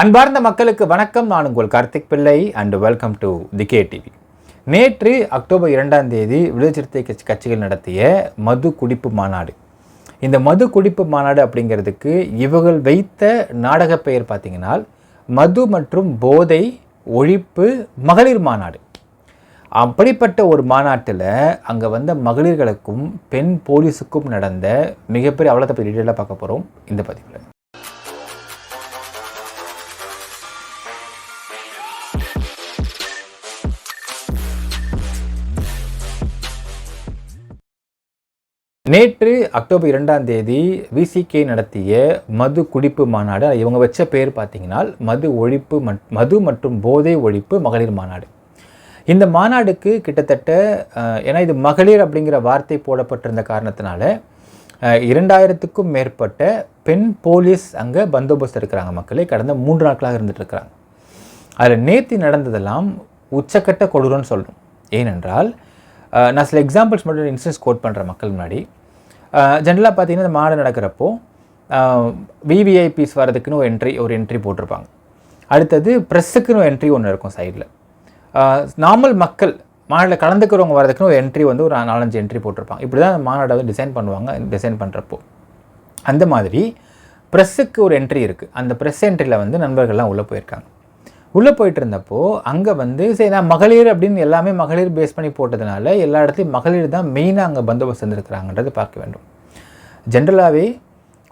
அன்பார்ந்த மக்களுக்கு வணக்கம். நான் உங்கள் Karthik Pillai and welcome to the K TV நேற்று அக்டோபர் இரண்டாம் தேதி விடுதலை சிறுத்தை கட்சி கட்சிகள் நடத்திய மது குடிப்பு மாநாடு. இந்த மது குடிப்பு மாநாடு அப்படிங்கிறதுக்கு இவர்கள் வைத்த நாடக பெயர் பார்த்தீங்கன்னா மது மற்றும் போதை ஒழிப்பு மகளிர் மாநாடு. அப்படிப்பட்ட ஒரு மாநாட்டில் அங்கே வந்த மகளிர்களுக்கும் பெண் போலீஸுக்கும் நடந்த மிகப்பெரிய அவலத்தை பற்றி டீட்டெயிலாக பார்க்க போகிறோம் இந்த பதிவில். நேற்று அக்டோபர் இரண்டாம் தேதி விசிகே நடத்திய மது குடிப்பு மாநாடு இவங்க வச்ச பேர் பார்த்தீங்கன்னா மது ஒழிப்பு மது மற்றும் போதை ஒழிப்பு மகளிர் மாநாடு. இந்த மாநாடுக்கு கிட்டத்தட்ட ஏன்னா இது மகளிர் அப்படிங்கிற வார்த்தை போடப்பட்டிருந்த காரணத்தினால இரண்டாயிரத்துக்கும் மேற்பட்ட பெண் போலீஸ் அங்கே பந்தோபஸ்து இருக்கிறாங்க மக்களே. கடந்த மூன்று நாட்களாக இருந்துட்டு இருக்கிறாங்க. அதில் நேற்று நடந்ததெல்லாம் உச்சக்கட்ட கொடூரம்னு சொல்லணும் ஏனென்றால் நான் சில எக்ஸாம்பிள்ஸ் மட்டும் இன்ஸ்டன்ஸ் கோட் பண்ணுற மக்கள் முன்னாடி. ஜென்ரலாக பார்த்தீங்கன்னா இந்த மாடு நடக்கிறப்போ விவிஐபிஸ் வரதுக்குன்னு ஒரு என்ட்ரி ஒரு என்ட்ரி போட்டிருப்பாங்க. அடுத்தது ப்ரெஸ்ஸுக்குன்னு ஒரு என்ட்ரி ஒன்று இருக்கும் சைடில் நார்மல் மக்கள் மாநாட்டில் கலந்துக்கிறவங்க வரதுக்குன்னு ஒரு என்ட்ரி வந்து ஒரு நாலஞ்சு என்ட்ரி போட்டிருப்பாங்க. இப்படி தான் மாநாடை வந்து டிசைன் பண்ணுவாங்க டிசைன் பண்ணுறப்போ அந்த மாதிரி ப்ரெஸ்ஸுக்கு ஒரு என்ட்ரி இருக்குது அந்த ப்ரெஸ் என்ட்ரியில் வந்து நண்பர்கள்லாம் உள்ளே போயிருக்காங்க. உள்ளே போயிட்டு இருந்தப்போ அங்கே வந்து சரி நான் மகளிர் அப்படின்னு எல்லாமே மகளிர் பேஸ் பண்ணி போட்டதுனால எல்லா இடத்துலையும் மகளிர் தான் மெயினாக அங்கே பந்தோபஸ்து இருந்திருக்கிறாங்கன்றது பார்க்க வேண்டும். ஜென்ரலாகவே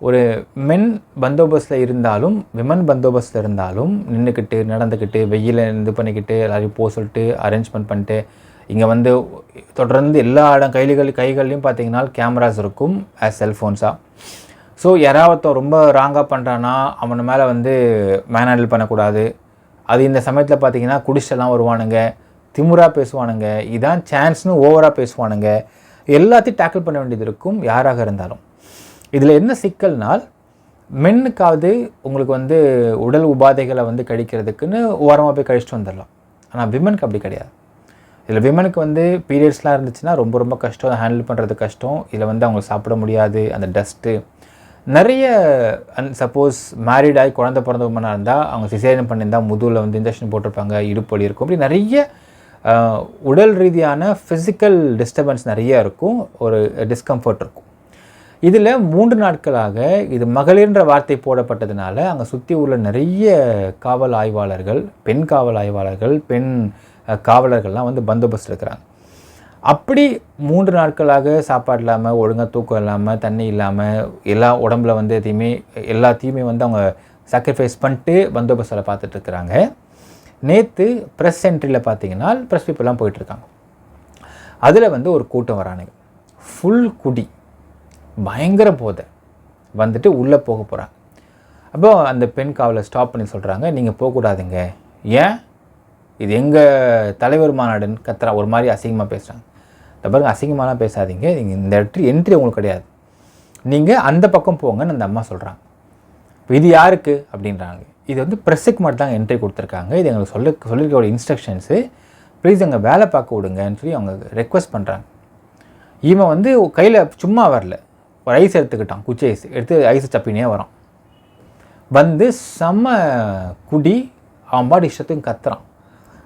ஒரு மென் பந்தோபஸ்தில் இருந்தாலும் விமன் பந்தோபஸ்தில் இருந்தாலும் நின்றுக்கிட்டு நடந்துக்கிட்டு வெயில் இது பண்ணிக்கிட்டு எல்லாரையும் போக சொல்லிட்டு அரேஞ்ச்மெண்ட் பண்ணிட்டு இங்கே வந்து தொடர்ந்து எல்லா இடம் கைலிகள் கைகள்லையும் பார்த்தீங்கன்னா கேமராஸ் இருக்கும் ஆஸ் செல்ஃபோன்ஸாக ஸோ யாராவது ரொம்ப ராங்காக பண்ணுறான்னா அவன் மேலே வந்து மேனேண்டில் பண்ணக்கூடாது. அது இந்த சமயத்தில் பார்த்தீங்கன்னா குடிச்செல்லாம் வருவானுங்க திமுறாக பேசுவானுங்க இதான் சான்ஸ்னு ஓவராக பேசுவானுங்க. எல்லாத்தையும் டேக்கிள் பண்ண வேண்டியது இருக்கும் யாராக இருந்தாலும். இதில் என்ன சிக்கல்னால் மென்னுக்காவது உங்களுக்கு வந்து உடல் உபாதைகளை வந்து கழிக்கிறதுக்குன்னு ஓரமாக போய் கழிச்சிட்டு வந்துடலாம். ஆனால் விமனுக்கு அப்படி கிடையாது. இதில் விமனுக்கு வந்து பீரியட்ஸ்லாம் இருந்துச்சுன்னா ரொம்ப ரொம்ப கஷ்டம் ஹேண்டில் பண்ணுறது கஷ்டம். இதில் வந்து அவங்க சாப்பிட முடியாது அந்த டஸ்ட்டு நிறைய அன் சப்போஸ் மேரிட் ஆகி குழந்த பிறந்த உமனாக இருந்தால் அவங்க சிசேரியன் பண்ணியிருந்தால் முதுகில் வந்து இன்ஜெக்ஷன் போட்டிருப்பாங்க இடுப்பு இருக்கும். அப்படி நிறைய உடல் ரீதியான ஃபிசிக்கல் டிஸ்டர்பன்ஸ் நிறைய இருக்கும். ஒரு டிஸ்கம்ஃபர்ட் இருக்கும். இதில் மூன்று நாட்களாக இது மகளிர்ன்ற வார்த்தை போடப்பட்டதுனால அங்கே சுற்றி உள்ள நிறைய காவல் ஆய்வாளர்கள் பெண் காவல் ஆய்வாளர்கள் பெண் காவலர்கள்லாம் வந்து பந்தோபஸ்து இருக்கிறாங்க அப்படி மூன்று நாட்களாக சாப்பாடு இல்லாமல் ஒழுங்காக தூக்கம் இல்லாமல் தண்ணி இல்லாமல் எல்லா உடம்புல வந்து எதையுமே எல்லாத்தையுமே வந்து அவங்க சாக்ரிஃபைஸ் பண்ணிட்டு பந்தோபஸ்தில் பார்த்துட்டு இருக்கிறாங்க. நேற்று ப்ரெஸ் சென்ட்ரியில் பார்த்தீங்கன்னா ப்ரெஸ் பீப்புளெலாம் போயிட்டுருக்காங்க அதில் வந்து ஒரு கூட்டம் வரானுங்க. ஃபுல் குடி. பயங்கர போதை. வந்துட்டு உள்ளே போக போகிறாங்க அப்போ அந்த பெண் காவலை ஸ்டாப் பண்ணி சொல்கிறாங்க நீங்கள் போகக்கூடாதுங்க. ஏன்? இது எங்கள் தலைவர் மாநாடுன்னு கத்துறா ஒரு மாதிரி அசிங்கமாக பேசுகிறாங்க இந்த பாருங்க அசிங்கமாலாம் பேசாதீங்க. நீங்கள் இந்த என்ட்ரி என்ட்ரி உங்களுக்கு கிடையாது. நீங்கள் அந்த பக்கம் போங்கன்னு அந்த அம்மா சொல்கிறாங்க இப்போ இது யாருக்கு? அப்படின்றாங்க. இது வந்து ப்ரெஸ்ஸுக்கு மட்டும் தாங்க என்ட்ரி கொடுத்துருக்காங்க. இது எங்களுக்கு சொல்ல சொல்லியிருக்கோட இன்ஸ்ட்ரக்ஷன்ஸு ப்ளீஸ் எங்கள் வேலை பார்க்க விடுங்கன்னு சொல்லி அவங்க ரெக்வஸ்ட் பண்ணுறாங்க இவன் வந்து கையில் சும்மா வரல. ஒரு ஐஸ் எடுத்துக்கிட்டான் குச்சி ஐஸ் எடுத்து ஐஸ் சப்பினே வரான். வந்து செம்ம குடி அவன் பாடி இஷ்டத்துக்கும் கத்துறான்.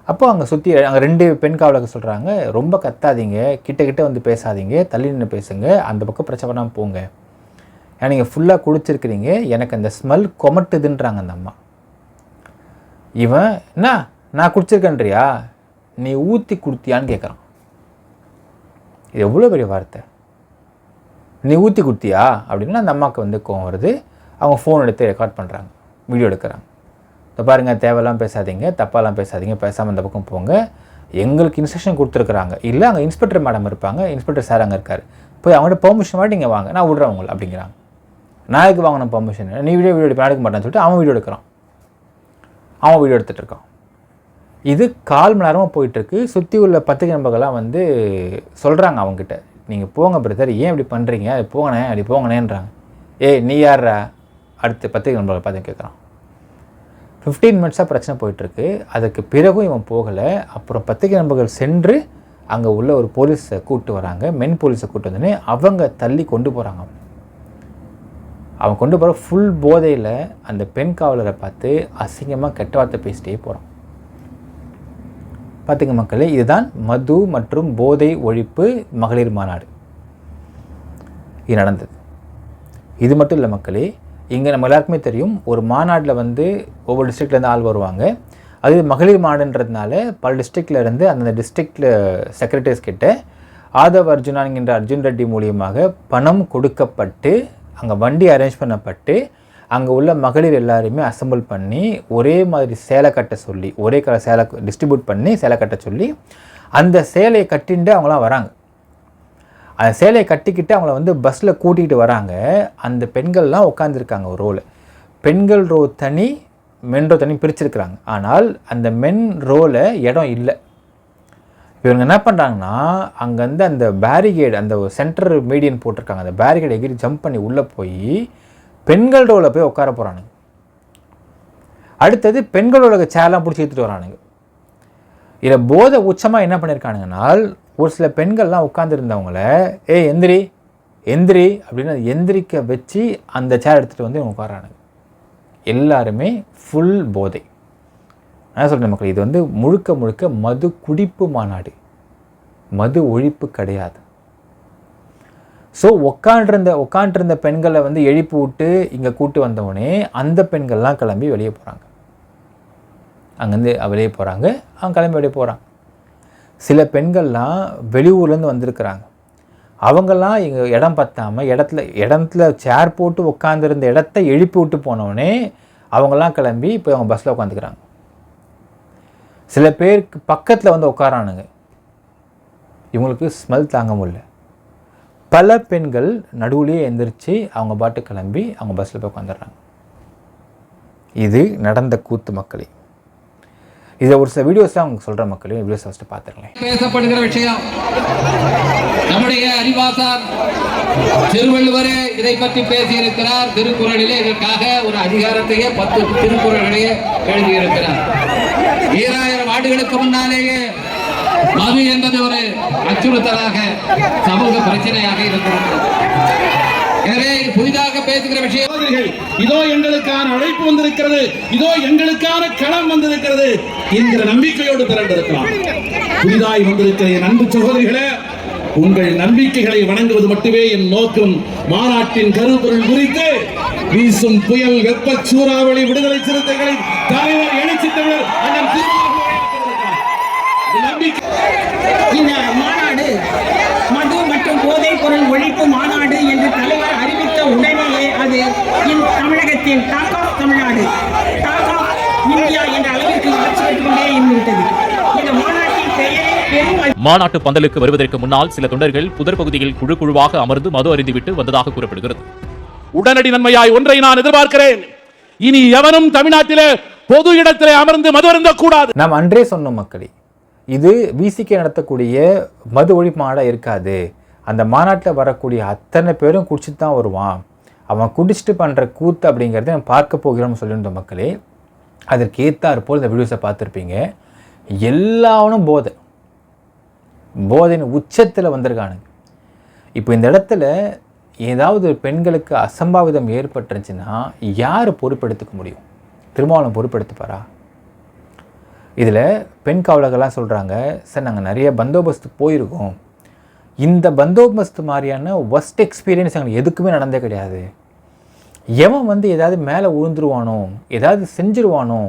அப்போ அங்கே சுற்றி அங்கே ரெண்டு பெண் காவலர்கள் சொல்கிறாங்க ரொம்ப கத்தாதீங்க கிட்ட கிட்ட வந்து பேசாதீங்க தள்ளி நின்று பேசுங்க அந்த பக்கம் பிரச்சனை பண்ணாமல் போங்க. ஏன்னா நீங்கள் ஃபுல்லாக குடிச்சிருக்கிறீங்க எனக்கு அந்த ஸ்மெல் கொமட்டுதுன்றாங்க அந்த அம்மா. இவன் என்ன நான் குடிச்சிருக்கேன்றியா? நீ ஊற்றி கொடுத்தியான்னு கேட்குறான் இது எவ்வளோ பெரிய வார்த்தை. நீ ஊற்றி கொடுத்தியா? அப்படின்னா அந்த அம்மாவுக்கு வந்து கோவம் வருது. அவங்க ஃபோன் எடுத்து ரெக்கார்ட் பண்ணுறாங்க வீடியோ எடுக்கிறாங்க. பாருங்கள் தேவையெல்லாம் பேசாதீங்க தப்பாலாம் பேசாதீங்க பேசாமல் அந்த பக்கம் போங்க. எங்களுக்கு இன்ஸ்ட்ரக்ஷன் கொடுத்துருக்குறாங்க. இல்லை அங்கே இன்ஸ்பெக்டர் மேடம் இருப்பாங்க இன்ஸ்பெக்டர் சார் அங்கே இருக்கார். போய் அவங்கள்ட்ட பெர்மிஷன் வாட்டி நீங்கள் வாங்க நான் விட்றேன் உங்களை அப்படிங்கிறாங்க. நான் வாங்கின பெர்மிஷன் நீ வீடியோ வீடியோ எடுக்க எடுக்க மாட்டேன்னு சொல்லிட்டு அவன் வீடியோ எடுக்கிறான். அவன் வீடியோ எடுத்துகிட்டு இருக்கான். இது கால் மணி நேரமாக போயிட்டுருக்கு. சுற்றி உள்ள பத்திரிகை நண்பர்கள்லாம் வந்து சொல்கிறாங்க அவங்ககிட்ட. நீங்கள் போங்க பிரதர் ஏன் இப்படி பண்ணுறீங்க அது போங்கண்ணே அப்படி போங்கண்ணேன்றாங்க. ஏய் நீ யார்ரா அடுத்து பத்திரிகை நண்பர்கள் பார்த்து கேட்குறான். ஃபிஃப்டீன் மினிட்ஸாக பிரச்சனை போயிட்டுருக்கு. அதுக்கு பிறகும் இவன் போகலை. அப்புறம் பத்திரிகை நண்பர்கள் சென்று அங்கே உள்ள ஒரு போலீஸை கூப்பிட்டு வராங்க. மென் போலீஸை கூப்பிட்டு வந்தோடனே அவங்க தள்ளி கொண்டு போகிறாங்க அவன் கொண்டு போகிற ஃபுல் போதையில் அந்த பெண் காவலரை பார்த்து அசிங்கமாக கெட்ட வார்த்தை பேசிட்டே போகிறான் பார்த்துங்க மக்களே இதுதான் மது மற்றும் போதை ஒழிப்பு மகளிர் மாநாடு. இது நடந்தது. இது மட்டும் இல்லை மக்களே இங்கே நம்ம எல்லாருக்குமே தெரியும் ஒரு மாநாட்டில் வந்து ஒவ்வொரு டிஸ்ட்ரிக்ட்லேருந்து ஆள் வருவாங்க. அது மகளிர் மாடுன்றதுனால பல டிஸ்ட்ரிக்ட்லேருந்து அந்தந்த டிஸ்ட்ரிக்டில் செக்ரட்டரிஸ் கிட்ட ஆதவ் அர்ஜுனான்கின்ற அர்ஜுன் ரெட்டி மூலியமாக பணம் கொடுக்கப்பட்டு அங்கே வண்டி அரேஞ்ச் பண்ணப்பட்டு அங்கே உள்ள மகளிர் எல்லாரையுமே அசம்பிள் பண்ணி ஒரே மாதிரி சேலை கட்ட சொல்லி ஒரே கலர் சேலை டிஸ்ட்ரிபியூட் பண்ணி சேலை கட்ட சொல்லி அந்த சேலையை கட்டிண்டு அவங்களாம் வராங்க. அந்த சேலையை கட்டிக்கிட்டு அவங்கள வந்து பஸ்ஸில் கூட்டிகிட்டு வராங்க. அந்த பெண்கள்லாம் உட்காந்துருக்காங்க ஒரு ரோவில் பெண்கள் ரோ தனி மென் ரோ தனி பிரிச்சிருக்கிறாங்க. ஆனால் அந்த மென் ரோவில் இடம் இல்லை. இவங்க என்ன பண்ணுறாங்கன்னா அங்கேருந்து அந்த பேரிகேடு அந்த சென்டர் மீடியன் போட்டிருக்காங்க. அந்த பேரிகேட் எகிரி ஜம்ப் பண்ணி உள்ளே போய் பெண்கள் ரோவில் போய் உட்கார போகிறானுங்க அடுத்தது பெண்களோட சேர்லாம் பிடிச்சி எடுத்துகிட்டு வரானுங்க. இதில் போதை உச்சமாக என்ன பண்ணியிருக்கானுங்கன்னா ஒரு சில பெண்கள்லாம் உட்காந்துருந்தவங்கள ஏ எந்திரி எந்திரி அப்படின்னு எந்திரிக்க வச்சு அந்த சேர் எடுத்துகிட்டு வந்து இவங்க உட்காரானுங்க எல்லாருமே ஃபுல் போதை. நான் சொல்கிறேன் மக்கள் இது வந்து முழுக்க முழுக்க மது குடிப்பு மாநாடு. மது ஒழிப்பு கிடையாது. ஸோ உக்காண்டிருந்த உக்காண்டிருந்த பெண்களை வந்து எழுப்பி விட்டு இங்கே கூட்டு வந்தவொடனே அந்த பெண்கள்லாம் கிளம்பி வெளியே போகிறாங்க அங்கேருந்து வெளியே போகிறாங்க அவங்க கிளம்பி வெளியே போகிறாங்க சில பெண்கள்லாம் வெளியூர்லேருந்து வந்திருக்கிறாங்க. அவங்கெல்லாம் இங்கே இடம் பத்தாமல் இடத்துல இடத்துல சேர் போட்டு உட்காந்துருந்த இடத்த எழுப்பி விட்டு போனோடனே அவங்கெல்லாம் கிளம்பி இப்போ அவங்க பஸ்ஸில் உட்காந்துக்கிறாங்க சில பேருக்கு பக்கத்தில் வந்து உட்காரானுங்க இவங்களுக்கு ஸ்மெல் தாங்க முடியல. பல பெண்கள் நடுவுலேயே எந்திரிச்சு அவங்க பாட்டு கிளம்பி அவங்க பஸ்ஸில் போய் உட்காந்துடுறாங்க இது நடந்த கூத்து மக்களே. இதை ஒரு சில வீடியோஸ் தான் அவங்க சொல்கிற மக்களையும் வீடியோஸ் ஃபஸ்ட்டு பார்த்துருங்களேன் பேசப்படுகிற விஷயம். நம்முடைய அறிவாசார் திருவள்ளுவரே இதை பற்றி பேசியிருக்கிறார். திருக்குறளிலே இதற்காக ஒரு அதிகாரத்தையே பத்து திருக்குறள்களையே எழுதியிருக்கிறார். ஈராயிரம் ஆண்டுகளுக்கு முன்னாலேயே மது என்பது ஒரு அச்சுறுத்தலாக சமூக பிரச்சனையாக இருக்கிறது எனவே புதிதாக பேசுகிற விஷயம். இதோ எங்களுக்கான அழைப்பு வந்திருக்கிறது. இதோ எங்களுக்கான களம் வந்திருக்கிறது என்கிற நம்பிக்கையோடு திரண்டிருக்கலாம். புதிதாய் வந்திருக்கிற என் அன்பு சகோதரிகளே உங்கள் நம்பிக்கைகளை வணங்குவது மட்டுமே என் நோக்கம். மாநாட்டின் கருப்பொருள் குறித்து வீசும் புயல் வெப்ப சூறாவளி விடுதலை சிறுத்தைகளின் தலைவர் எழுச்சி தமிழர் இந்த மாநாடு மது மற்றும் போதைப் பொருள் ஒழிப்பு மாநாடு இந் தமிழகத்தின் talk of Tamil Nadu talk of India என்ற அளவிற்கு வளர்ச்சி பெற்றுக் கொண்டே இருந்துவிட்டது இந்த மாநாட்டின் பெயரே பெரும் மாநாட்டு பந்தலுக்கு வருவதற்கு முன்னால் சில தொண்டர்கள் புதர் பகுதியில் குழு குழுவாக அமர்ந்து மது அருந்திவிட்டு வந்ததாக கூறப்படுகிறது. உடனடி நன்மையாய் ஒன்றை நான் எதிர்பார்க்கிறேன். இனி எவனும் தமிழ்நாட்டிலே பொது இடத்திலே அமர்ந்து மது அருந்தக் கூடாது நாம் அன்றே சொன்னோம் மக்களே இது விசிகே நடத்தக்கூடிய மது ஒழிப்பு மாநாடாக இருக்காது. அந்த மாநாட்டில் வரக்கூடிய அத்தனை பேரும் குடிச்சிட்டு தான் வருவான். அவன் குடிச்சிட்டு பண்ணுற கூத்து அப்படிங்கிறத நம்ம பார்க்க போகிறோம்னு சொல்லியிருந்தோம் மக்களே அதற்கு ஏற்றாற்போல் இந்த வீடியோஸை பார்த்துருப்பீங்க. எல்லாவனும் போதை. போதையின் உச்சத்தில் வந்திருக்கானுங்க. இப்போ இந்த இடத்துல ஏதாவது பெண்களுக்கு அசம்பாவிதம் ஏற்பட்டுருச்சுன்னா யார் பொறுப்பெடுத்துக்க முடியும்? திருமாவளம் பொறுப்பெடுத்துப்பாரா? இதில் பெண் காவலர்கள்லாம் சொல்கிறாங்க சார் நாங்கள் நிறைய பந்தோபஸ்து போயிருக்கோம். இந்த பந்தோபஸ்து மாதிரியான ஒஸ்ட் எக்ஸ்பீரியன்ஸ் எங்களுக்கு எதுக்குமே நடந்தே கிடையாது. எவன் வந்து ஏதாவது மேலே விழுந்துருவானோ ஏதாவது செஞ்சிருவானோ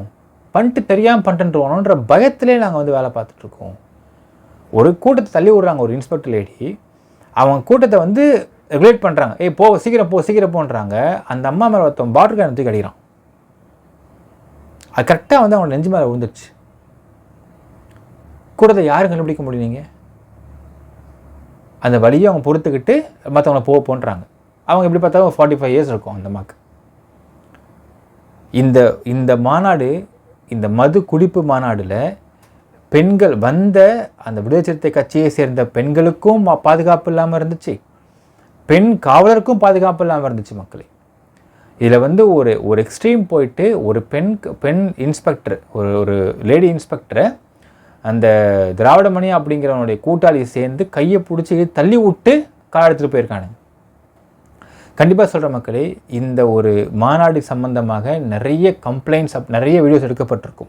பண்ணிட்டு தெரியாமல் பண்ணிட்டுருவானோன்ற பயத்திலே நாங்கள் வந்து வேலை பார்த்துட்ருக்கோம். ஒரு கூட்டத்தை தள்ளி விடுறாங்க ஒரு இன்ஸ்பெக்டர் லேடி அவங்க கூட்டத்தை வந்து ரெகுலேட் பண்ணுறாங்க ஏய் போ சீக்கிரம் போ சீக்கிரம் போன்றாங்க. அந்த அம்மா மேலே ஒருத்தன் பாட்டில் கேன் தூக்கி அடிக்கிறான். அது கரெக்டாக வந்து அவங்க நெஞ்சு மேலே விழுந்துருச்சு. கூட்டத்தை யாரும் கண்டுபிடிக்க முடியும் நீங்கள் அந்த வழியை அவங்க பொறுத்துக்கிட்டு மற்றவங்கள போ போன்றாங்க. அவங்க எப்படி பார்த்தாலும் ஃபார்ட்டி ஃபைவ் இயர்ஸ் இருக்கும் அந்த அம்மாக்கு இந்த இந்த மாநாடு இந்த மது குடிப்பு மாநாடில் பெண்கள் வந்த அந்த விடுதலை சிறுத்தை கட்சியை சேர்ந்த பெண்களுக்கும் பாதுகாப்பு இல்லாமல் இருந்துச்சு. பெண் காவலருக்கும் பாதுகாப்பு இல்லாமல் இருந்துச்சு மக்களே. இதில் வந்து ஒரு ஒரு எக்ஸ்ட்ரீம் போயிட்டு ஒரு பெண் பெண் இன்ஸ்பெக்டர் ஒரு ஒரு லேடி இன்ஸ்பெக்டரை அந்த திராவிடமணி அப்படிங்கிறவனுடைய கூட்டாளி சேர்ந்து கையை பிடிச்சி தள்ளி விட்டு கார் எடுத்துகிட்டு போயிருக்கானுங்க. கண்டிப்பாக சொல்கிற மக்களே இந்த ஒரு மாநாடு சம்பந்தமாக நிறைய கம்ப்ளைண்ட்ஸ் அப் நிறைய வீடியோஸ் எடுக்கப்பட்டிருக்கும்.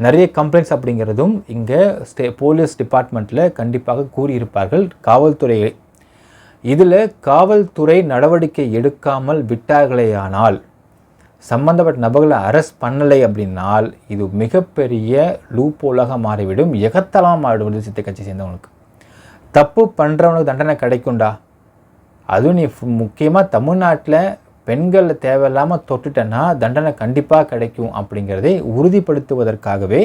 நிறைய கம்ப்ளைண்ட்ஸ் அப்படிங்கிறதும் இங்கே ஸ்டே போலீஸ் டிபார்ட்மெண்ட்டில் கண்டிப்பாக கூறியிருப்பார்கள் காவல்துறை இதில் காவல்துறை நடவடிக்கை எடுக்காமல் விட்டார்களேயானால் சம்பந்தப்பட்ட நபர்களை அரெஸ்ட் பண்ணலை அப்படின்னால் இது மிகப்பெரிய லூப்போலாக மாறிவிடும் எகத்தலாம் மாறிவிடும் சித்த கட்சி சேர்ந்தவனுக்கு தப்பு பண்ணுறவனுக்கு தண்டனை கிடைக்கும்டா. அதுவும் நீ முக்கியமாக தமிழ்நாட்டில் பெண்களை தேவையில்லாமல் தொட்டுட்டேன்னா தண்டனை கண்டிப்பாக கிடைக்கும் அப்படிங்கிறதை உறுதிப்படுத்துவதற்காகவே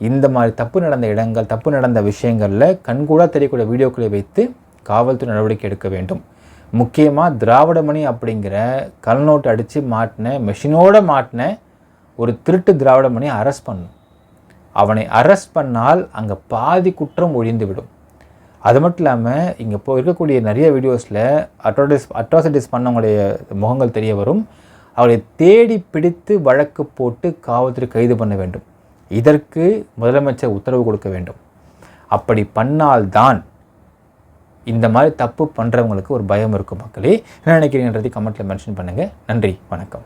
இந்த மாதிரி தப்பு நடந்த இடங்கள் தப்பு நடந்த விஷயங்களில் கண்கூடாக தெரியக்கூடிய வீடியோக்களை வைத்து காவல்துறை நடவடிக்கை எடுக்க வேண்டும். முக்கியமாக திராவிடமணி அப்படிங்கிற கல்நோட்டு அடித்து மாட்டின மெஷினோடு மாட்டின ஒரு திருட்டு திராவிடமணி அரெஸ்ட் பண்ணும் அவனை அரெஸ்ட் பண்ணால் அங்கே பாதி குற்றம் ஒழிந்துவிடும். அது மட்டும் இல்லாமல் இங்கே இப்போ இருக்கக்கூடிய நிறைய வீடியோஸில் அட்ரோடிஸ் அட்ராசிட்டிஸ் பண்ணவங்களுடைய முகங்கள் தெரிய வரும். அவரை தேடி பிடித்து வழக்கு போட்டு காவல்துறை கைது பண்ண வேண்டும். இதற்கு முதலமைச்சர் உத்தரவு கொடுக்க வேண்டும். அப்படி பண்ணால்தான் இந்த மாதிரி தப்பு பண்ணுறவங்களுக்கு ஒரு பயம் இருக்கும் மக்களே. என்ன நினைக்கிறீங்கன்றதை கமெண்ட்டில் மென்ஷன் பண்ணுங்கள் நன்றி. வணக்கம்.